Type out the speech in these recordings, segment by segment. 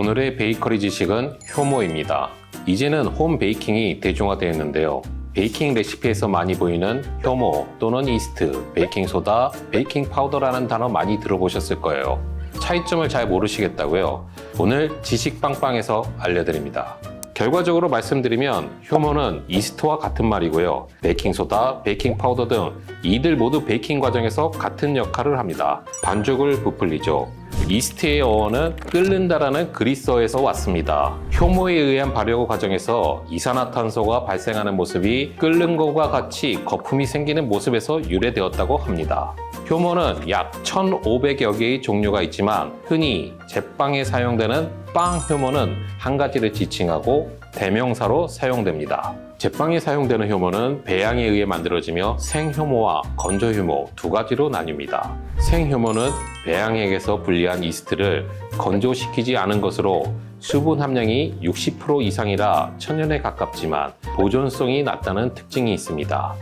오늘의 베이커리 지식은 효모입니다. 이제는 홈 베이킹이 대중화되었는데요. 베이킹 레시피에서 많이 보이는 효모 또는 이스트, 베이킹 소다, 베이킹 파우더라는 단어 많이 들어보셨을 거예요. 차이점을 잘 모르시겠다고요? 오늘 지식 빵빵에서 알려드립니다. 결과적으로 말씀드리면 효모는 이스트와 같은 말이고요. 베이킹소다, 베이킹 파우더 등 이들 모두 베이킹 과정에서 같은 역할을 합니다. 반죽을 부풀리죠. 이스트의 어원은 끓는다라는 그리스어에서 왔습니다. 효모에 의한 발효 과정에서 이산화탄소가 발생하는 모습이 끓는 것과 같이 거품이 생기는 모습에서 유래되었다고 합니다. 효모는 약 1,500여 개의 종류가 있지만 흔히 제빵에 사용되는 빵 효모는 한 가지를 지칭하고 대명사로 사용됩니다. 제빵에 사용되는 효모는 배양에 의해 만들어지며 생효모와 건조효모 두 가지로 나뉩니다. 생효모는 배양액에서 분리한 이스트를 건조시키지 않은 것으로 수분 함량이 60% 이상이라 천연에 가깝지만 보존성이 낮다는 특징이 있습니다.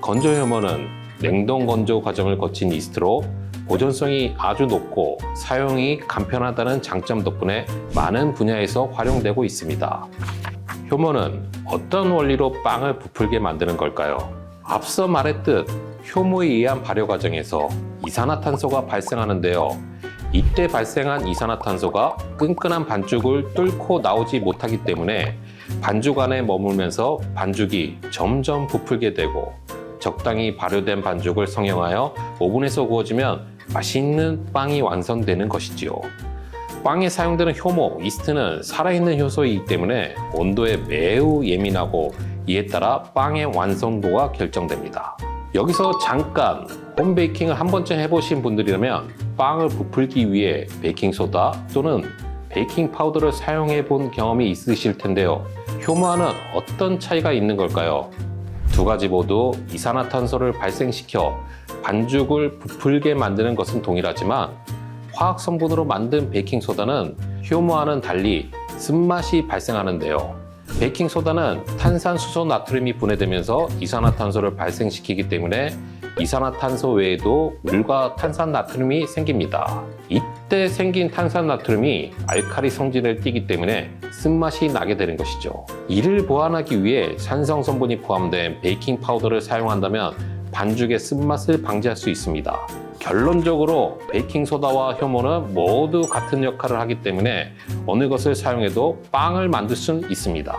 건조효모는 냉동 건조 과정을 거친 이스트로 보존성이 아주 높고 사용이 간편하다는 장점 덕분에 많은 분야에서 활용되고 있습니다. 효모는 어떤 원리로 빵을 부풀게 만드는 걸까요? 앞서 말했듯 효모에 의한 발효 과정에서 이산화탄소가 발생하는데요. 이때 발생한 이산화탄소가 끈끈한 반죽을 뚫고 나오지 못하기 때문에 반죽 안에 머물면서 반죽이 점점 부풀게 되고 적당히 발효된 반죽을 성형하여 오븐에서 구워주면 맛있는 빵이 완성되는 것이지요. 빵에 사용되는 효모, 이스트는 살아있는 효소이기 때문에 온도에 매우 예민하고 이에 따라 빵의 완성도가 결정됩니다. 여기서 잠깐 홈베이킹을 한 번쯤 해보신 분들이라면 빵을 부풀기 위해 베이킹소다 또는 베이킹 파우더를 사용해 본 경험이 있으실 텐데요. 효모와는 어떤 차이가 있는 걸까요? 두 가지 모두 이산화탄소를 발생시켜 반죽을 부풀게 만드는 것은 동일하지만 화학 성분으로 만든 베이킹 소다는 효모와는 달리 쓴맛이 발생하는데요. 베이킹 소다는 탄산수소 나트륨이 분해되면서 이산화탄소를 발생시키기 때문에 이산화탄소 외에도 물과 탄산 나트륨이 생깁니다. 이때 생긴 탄산 나트륨이 알카리 성질을 띠기 때문에 쓴맛이 나게 되는 것이죠. 이를 보완하기 위해 산성 성분이 포함된 베이킹 파우더를 사용한다면 반죽의 쓴맛을 방지할 수 있습니다. 결론적으로 베이킹소다와 효모는 모두 같은 역할을 하기 때문에 어느 것을 사용해도 빵을 만들 수는 있습니다.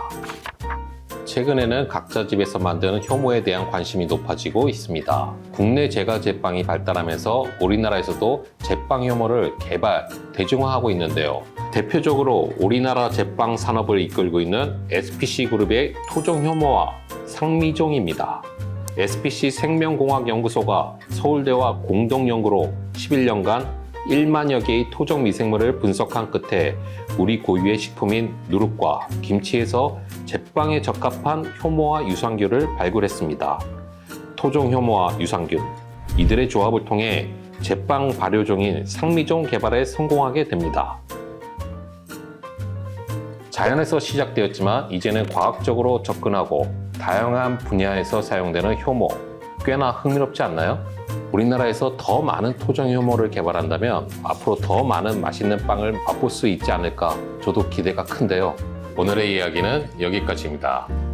최근에는 각자 집에서 만드는 효모에 대한 관심이 높아지고 있습니다. 국내 제과 제빵이 발달하면서 우리나라에서도 제빵 효모를 개발, 대중화하고 있는데요. 대표적으로 우리나라 제빵 산업을 이끌고 있는 SPC 그룹의 토종 효모와 상미종입니다. SPC 생명공학연구소가 서울대와 공동연구로 11년간 1만여 개의 토종 미생물을 분석한 끝에 우리 고유의 식품인 누룩과 김치에서 제빵에 적합한 효모와 유산균을 발굴했습니다. 토종 효모와 유산균, 이들의 조합을 통해 제빵 발효종인 상미종 개발에 성공하게 됩니다. 자연에서 시작되었지만 이제는 과학적으로 접근하고 다양한 분야에서 사용되는 효모 꽤나 흥미롭지 않나요? 우리나라에서 더 많은 토종 효모를 개발한다면 앞으로 더 많은 맛있는 빵을 맛볼 수 있지 않을까 저도 기대가 큰데요. 오늘의 이야기는 여기까지입니다.